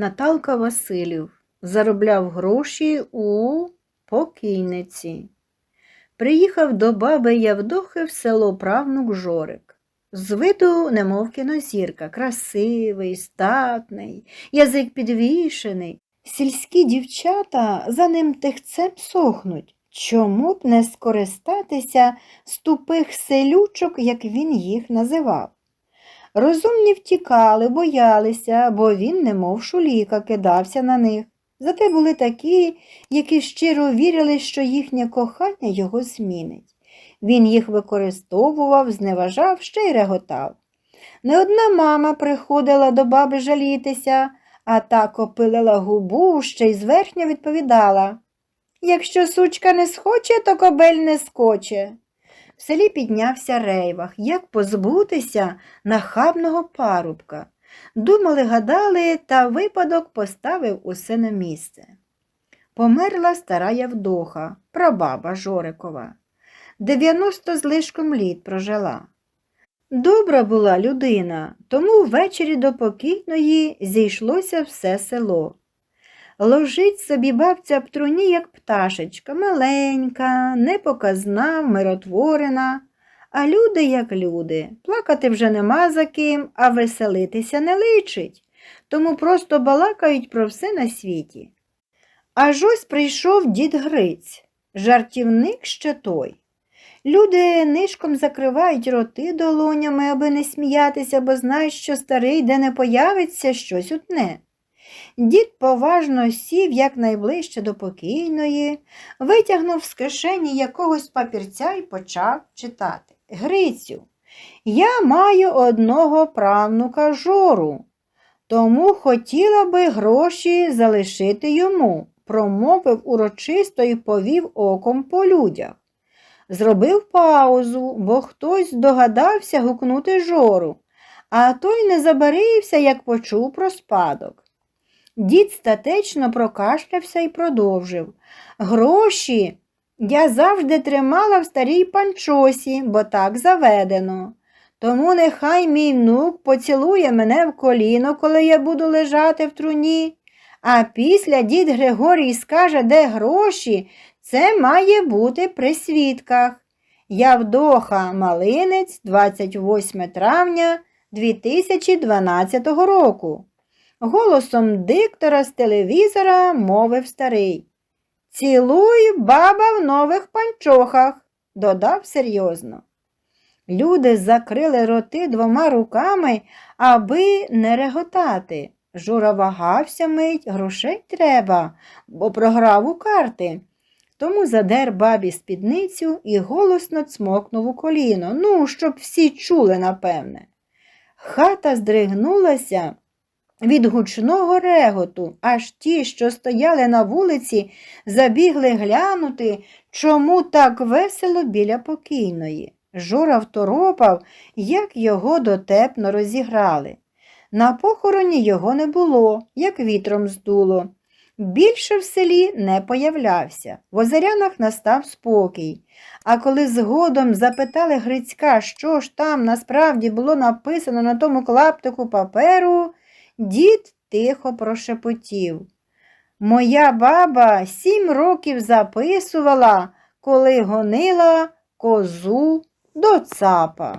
Наталка Василів заробляв гроші у покійниці. Приїхав до баби Явдохи в село правнук Жорик. З виду, немов кінозірка, красивий, статний, язик підвішений. Сільські дівчата за ним тихцем сохнуть. Чому б не скористатися з тупих селючок, як він їх називав? Розумні втікали, боялися, бо він, немов шуліка, кидався на них. Зате були такі, які щиро вірили, що їхнє кохання його змінить. Він їх використовував, зневажав, ще й реготав. Не одна мама приходила до баби жалітися, а та копилила губу, ще й зверхньо відповідала Якщо сучка не схоче, то кобель не скоче. В селі піднявся рейвах, як позбутися нахабного парубка. Думали, гадали, та випадок поставив усе на місце. Померла стара Явдоха, прабаба Жорикова. Дев'яносто з лишком літ прожила. Добра була людина, тому ввечері до покійної зійшлося все село. Ложить собі бабця в труні, як пташечка, маленька, непоказна, миротворена, а люди, як люди, плакати вже нема за ким, а веселитися не личить, тому просто балакають про все на світі. Аж ось прийшов дід Гриць, жартівник ще той. Люди нишком закривають роти долонями, аби не сміятися, бо знають, що старий, де не появиться, щось утне. Дід поважно сів якнайближче до покійної, витягнув з кишені якогось папірця і почав читати. Грицю, я маю одного правнука жору, тому хотіла би гроші залишити йому, промовив урочисто і повів оком по людях. Зробив паузу, бо хтось догадався гукнути жору, а той не забарився, як почув про спадок. Дід статечно прокашлявся і продовжив. Гроші я завжди тримала в старій панчосі, бо так заведено. Тому нехай мій внук поцілує мене в коліно, коли я буду лежати в труні, а після дід Григорій скаже, де гроші, це має бути при свідках. Явдоха Малинець, 28 травня 2012 року. Голосом диктора з телевізора мовив старий. Цілуй баба в нових панчохах, додав серйозно. Люди закрили роти двома руками, аби не реготати. Жура вагався мить, грошей треба, бо програв у карти. Тому задер бабі спідницю і голосно цмокнув у коліно, ну, щоб всі чули, напевне. Хата здригнулася від гучного реготу, аж ті, що стояли на вулиці, забігли глянути, чому так весело біля покійної. Жора второпав, як його дотепно розіграли. На похороні його не було, як вітром здуло. Більше в селі не появлявся. В озерянах настав спокій. А коли згодом запитали Грицька, що ж там насправді було написано на тому клаптику паперу, дід тихо прошепотів. Моя баба сім років записувала, коли гонила козу до цапа.